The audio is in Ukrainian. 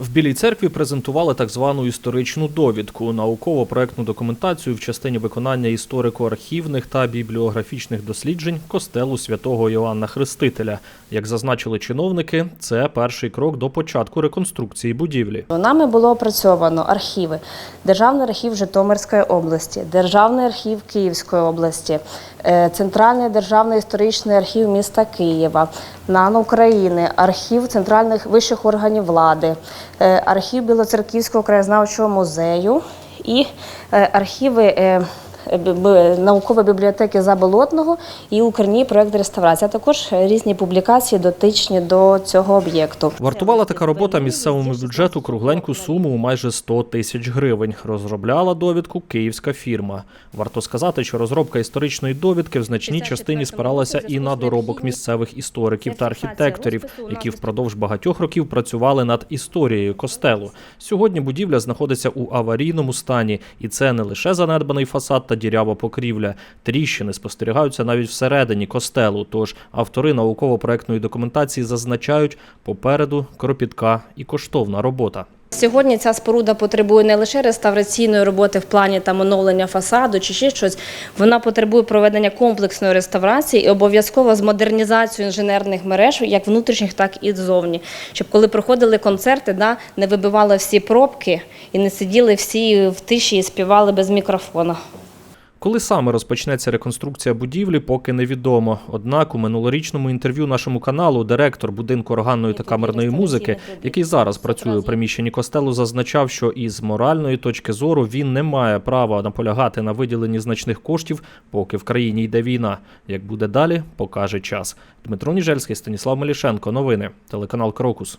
В Білій церкві презентували так звану історичну довідку, науково-проектну документацію в частині виконання історико-архівних та бібліографічних досліджень костелу святого Іоанна Хрестителя. Як зазначили чиновники, це перший крок до початку реконструкції будівлі. Нами було опрацьовано архіви. Державний архів Житомирської області, Державний архів Київської області, е, Центральний державний історичний архів міста Києва, НАН України, архів центральних вищих органів влади, архів Білоцерківського краєзнавчого музею і е, архіви. Наукової бібліотеки Заболотного і Укрній проект реставрації, а також різні публікації дотичні до цього об'єкту. Вартувала така робота місцевому бюджету кругленьку суму у майже 100 тисяч гривень. Розробляла довідку київська фірма. Варто сказати, що розробка історичної довідки в значній частині спиралася і на доробок місцевих істориків та архітекторів, які впродовж багатьох років працювали над історією костелу. Сьогодні будівля знаходиться у аварійному стані, і це не лише занедбаний фасад та дірява покрівля. Тріщини спостерігаються навіть всередині костелу. Тож автори науково-проектної документації зазначають, попереду кропітка і коштовна робота. Сьогодні ця споруда потребує не лише реставраційної роботи в плані там оновлення фасаду чи ще щось. Вона потребує проведення комплексної реставрації і обов'язково з модернізацією інженерних мереж, як внутрішніх, так і ззовні. Щоб коли проходили концерти, да, не вибивали всі пробки і не сиділи всі в тиші і співали без мікрофона. Коли саме розпочнеться реконструкція будівлі, поки невідомо. Однак у минулорічному інтерв'ю нашому каналу директор будинку органної та камерної музики, який зараз працює у приміщенні костелу, зазначав, що із моральної точки зору він не має права наполягати на виділенні значних коштів, поки в країні йде війна. Як буде далі, покаже час. Дмитро Ніжельський, Станіслав Мелішенко. Новини. Телеканал Крокус.